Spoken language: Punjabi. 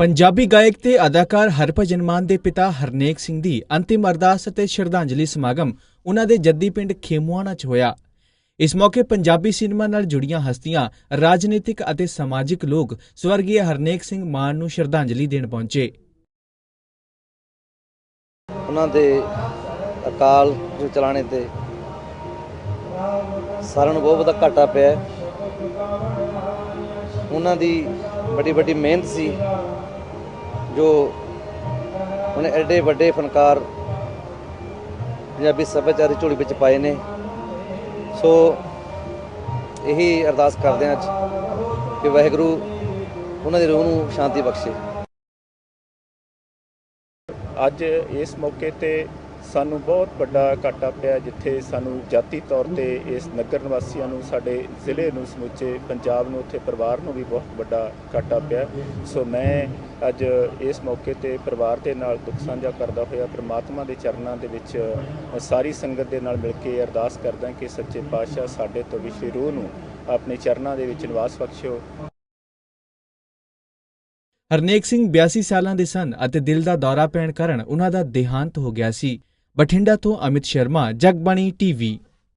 ਪੰਜਾਬੀ ਗਾਇਕ ਤੇ ਅਦਾਕਾਰ ਹਰਭਜਨ ਮਾਨ ਦੇ ਪਿਤਾ ਹਰਨੇਕ ਸਿੰਘ ਦੀ ਅੰਤਿਮ ਅਰਦਾਸ ਅਤੇ ਸ਼ਰਧਾਂਜਲੀ ਸਮਾਗਮ ਉਹਨਾਂ ਦੇ ਜੱਦੀ ਪਿੰਡ ਖੇਮੂਆਣਾ 'ਚ ਹੋਇਆ। ਇਸ ਮੌਕੇ ਪੰਜਾਬੀ ਸਿਨੇਮਾ ਨਾਲ ਜੁੜੀਆਂ ਹਸਤੀਆਂ, ਰਾਜਨੀਤਿਕ ਅਤੇ ਸਮਾਜਿਕ ਲੋਕ ਸਵਰਗੀ ਹਰਨੇਕ ਸਿੰਘ ਮਾਨ ਨੂੰ ਸ਼ਰਧਾਂਜਲੀ ਦੇਣ ਪਹੁੰਚੇ। ਉਹਨਾਂ ਦੇ ਅਕਾਲ ਜੋ ਚਲਾਣੇ ਤੇ ਸਾਰਿਆਂ ਨੂੰ ਬਹੁਤ ਬਹੁਤਾ ਘਾਟਾ ਪਿਆ। ਉਹਨਾਂ ਦੀ ਵੱਡੀ ਵੱਡੀ ਮਿਹਨਤ ਸੀ। ਜੋ ਉਹਨੇ ਐਡੇ ਵੱਡੇ ਫਨਕਾਰ ਪੰਜਾਬੀ ਸੱਭਿਆਚਾਰ ਦੀ ਝੋਲੀ ਵਿੱਚ ਪਾਏ ਨੇ। ਸੋ ਇਹੀ ਅਰਦਾਸ ਕਰਦੇ ਹਾਂ ਅੱਜ ਕਿ ਵਾਹਿਗੁਰੂ ਉਹਨਾਂ ਦੀ ਰੂਹ ਨੂੰ ਸ਼ਾਂਤੀ ਬਖਸ਼ੇ। ਅੱਜ ਇਸ ਮੌਕੇ ਤੇ ਸਾਨੂੰ ਬਹੁਤ ਵੱਡਾ ਘਾਟਾ ਪਿਆ ਜਿੱਥੇ ਸਾਨੂੰ ਜਾਤੀ ਤੌਰ ਤੇ ਇਸ ਨਗਰ ਨਿਵਾਸੀਆਂ ਨੂੰ, ਸਾਡੇ ਜ਼ਿਲ੍ਹੇ ਨੂੰ ਸਮੁੱਚੇ ਪੰਜਾਬ ਨੂੰ, ਉੱਥੇ ਪਰਿਵਾਰ ਨੂੰ ਵੀ ਬਹੁਤ ਵੱਡਾ ਘਾਟਾ ਪਿਆ। ਸੋ ਮੈਂ ਅੱਜ ਇਸ ਮੌਕੇ ਤੇ ਪਰਿਵਾਰ ਦੇ ਨਾਲ ਦੁੱਖ ਸਾਂਝਾ ਕਰਦਾ ਹੋਇਆ, ਪ੍ਰਮਾਤਮਾ ਦੇ ਚਰਨਾਂ ਦੇ ਵਿੱਚ ਸਾਰੀ ਸੰਗਤ ਦੇ ਨਾਲ ਮਿਲ ਕੇ ਅਰਦਾਸ ਕਰਦਾ ਕਿ ਸੱਚੇ ਪਾਤਸ਼ਾਹ ਸਾਡੇ ਤੋਂ ਵਿਸ਼ੇ ਰੂਹ ਨੂੰ ਆਪਣੇ ਚਰਨਾਂ ਦੇ ਵਿੱਚ ਨਿਵਾਸ ਬਖਸ਼ਿਓ। ਹਰਨੇਕ ਸਿੰਘ 82 ਸਾਲਾਂ ਦੇ ਸਨ ਅਤੇ ਦਿਲ ਦਾ ਦੌਰਾ ਪੈਣ ਕਾਰਨ ਉਹਨਾਂ ਦਾ ਦੇਹਾਂਤ ਹੋ ਗਿਆ ਸੀ। ਬਠਿੰਡਾ ਤੋਂ ਅਮਿਤ ਸ਼ਰਮਾ ਜਗਬਾਣੀ ਟੀਵੀ